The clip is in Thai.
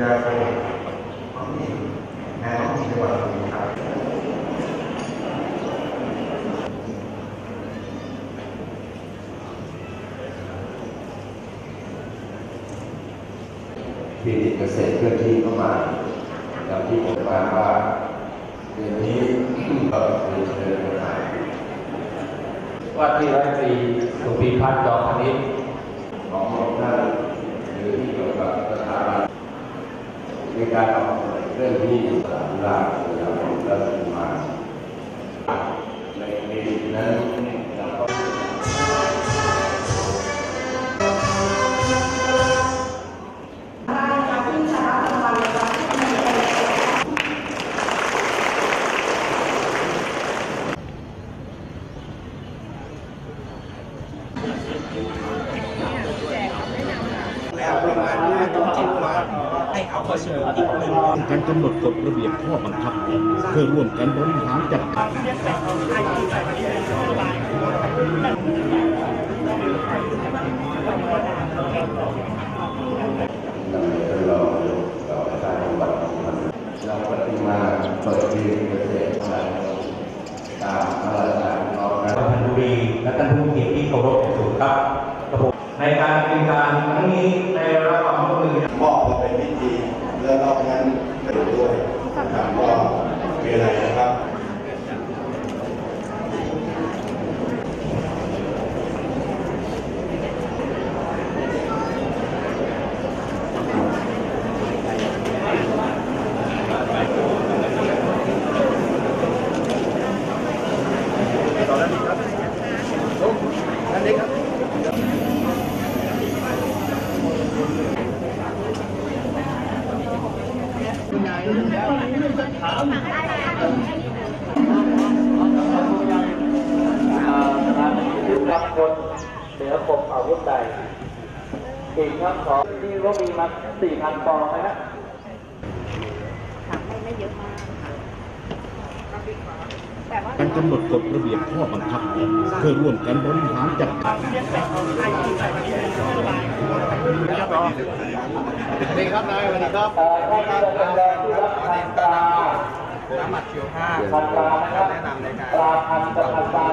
ยาโกท้องถิ่นในท้องถิ่นจังหวัดสมุทรสาครคลินิกเกษตรเคลื่อนที่เข้ามาอย่างที่ผมมาว่าเดือนนี้เราคือเชิญมาว่าที่ร้อยตรีสุพีพัฒน์ดอกพนิษฐ์ของของท่านหรือที่เกี่ยวกับสถาบัน ในการออกเรื่องที่สามลา เอาข้อเสนออีกหนึ่งการกำหนดกฎระเบียบข้อบังคับ เพื่อร่วมกันบริหารจัดการนำเสนอเราต่อประชาชนบัตรของมันเราปฏิมาเปิดคลินิกเกษตรมาตามพระราชทานออกนะสุพรรณบุรีและท่านผู้มีเกียรติที่เคารพอย่างสูงครับกับผมในการเป็นการครั้งนี้ในรับความร่วมมือ มอบมาเป็นพิธีแล้วนอกนั้นไปดูด้วยนะครับก็มีอะไรนะครับ ยึดรับ คนเหนือคมอาวุธใดอีกทั้งสองที่ว่ามีมาสี่พันปองนะฮะถามไม่ไม่เยอะมากค่ะแต่ว่าการกำหนดกฎระเบียบข้อบังคับ เพื่อร่วมกันบริหารจัดการดี ครับสวัสดีครับนายสวัสดีครับพ่อครับติดาน้ำหมักเชียวห้าแนะนำในการ